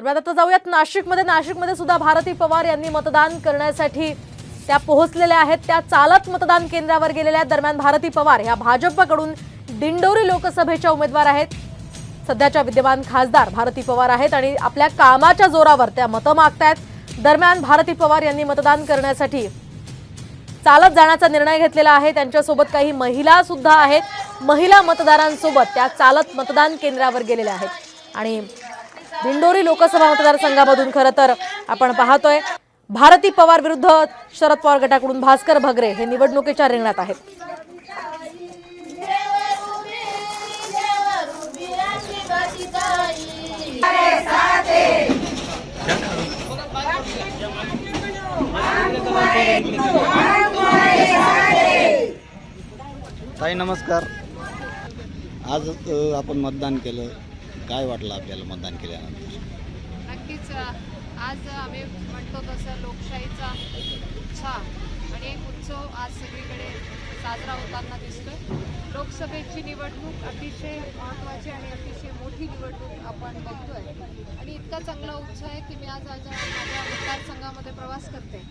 दरम्यान आता जाऊयात. नाशिकमध्ये नाशिकमध्ये सुद्धा भारती पवार यांनी मतदान करण्यासाठी त्या पोहोचलेल्या आहेत. त्या चालत मतदान केंद्रावर गेलेल्या आहेत. दरम्यान भारती पवार ह्या भाजपकडून दिंडोरी लोकसभेच्या उमेदवार आहेत. सध्याच्या विद्यमान खासदार भारती पवार आहेत आणि आपल्या कामाच्या जोरावर त्या मतं मागतायत. दरम्यान भारती पवार यांनी मतदान करण्यासाठी चालत जाण्याचा निर्णय घेतलेला आहे. त्यांच्यासोबत काही महिला सुद्धा आहेत. महिला मतदारांसोबत त्या चालत मतदान केंद्रावर गेलेल्या आहेत. आणि दिंडोरी लोकसभा मतदारसंघामधून खरं तर आपण पाहतोय. भारती पवार विरुद्ध शरद पवार गटाकडून भास्कर भगरे हे निवडणुकीच्या रिंगणात आहेत. ताई नमस्कार. आज आपण मतदान केलं काय वाटलं आपल्याला मतदान केल्यानंतर? नक्कीच आज आम्ही म्हणतो तसं लोकशाहीचा उत्साह आणि एक उत्सव आज सगळीकडे साजरा होताना दिसतोय. लोकसभेची निवडणूक अतिशय महत्त्वाची आणि अतिशय मोठी निवडणूक आपण बघतोय. आणि इतका चांगला उत्साह आहे की मी आज आज माझ्या मतदारसंघामध्ये प्रवास करते.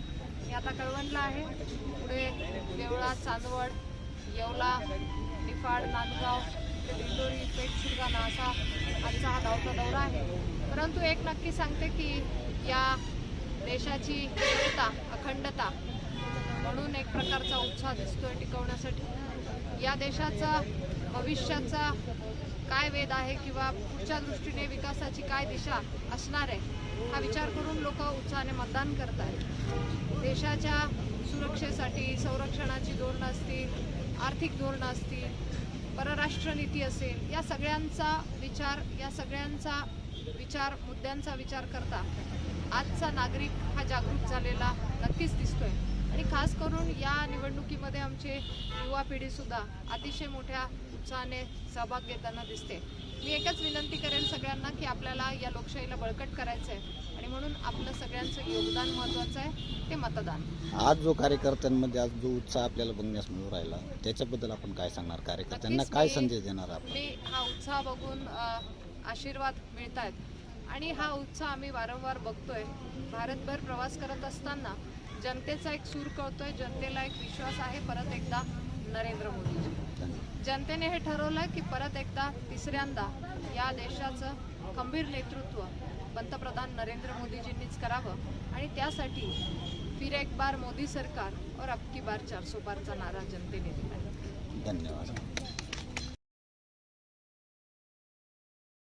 मी आता कळवणला आहे. पुढे देवळा चांदवड येवला निफाड नांदगाव इंदोरी पेठ सुरगाणा असा आजचा हा धावता दौरा आहे. परंतु एक नक्की सांगते की या देशाची एकता अखंडता म्हणून एक प्रकारचा उत्साह दिसतोय टिकवण्यासाठी. या देशाचा भविष्याचा काय वेद आहे किंवा पुढच्या दृष्टीने विकासाची काय दिशा असणार आहे हा विचार करून लोक उत्साहाने मतदान करत आहेत. देशाच्या सुरक्षेसाठी संरक्षणाची धोरणं असतील आर्थिक धोरणं असतील परराष्ट्र नीती असेल या सगळ्यांचा विचार या सगळ्यांचा विचार मुद्द्यांचा विचार करता आजचा नागरिक हा जागरूक झालेला नक्कीच दिसतोय. आणि खास करून या निवडणुकीमध्ये आमचे युवा पिढीसुद्धा अतिशय मोठ्या उत्साहाने सहभाग घेताना दिसते. मी एकच विनंती करेन सगळ्यांना की आपल्याला या लोकशाहीला बळकट करायचं आहे म्हणून आपलं सगळ्यांचं योगदान महत्त्वाचं आहे ते मतदान. आज जो कार्यकर्त्यांमध्ये आज जो उत्साह आपल्याला बघण्यास मिळू राहिला त्याच्याबद्दल आपण काय सांगणार? कार्यकर्त्यांना काय संदेश देणार आपण? मी हा उत्साह बघून आशीर्वाद मिळत आहेत आणि हा उत्साह आम्ही वारंवार बघतोय. भारतभर प्रवास करत असताना जनतेचा एक सूर कळतोय जनतेला एक विश्वास आहे. परत एकदा नरेंद्र मोदी जनतेने हे ठरवलं की परत एकदा तिसऱ्यांदा या देशाचं खंबीर नेतृत्व पंतप्रधान नरेंद्र मोदीजींनीच करावं आणि त्यासाठी फिर एक बार मोदी सरकार और अब की बार चारसो पारचा नारा जनतेने दिला धन्यवाद.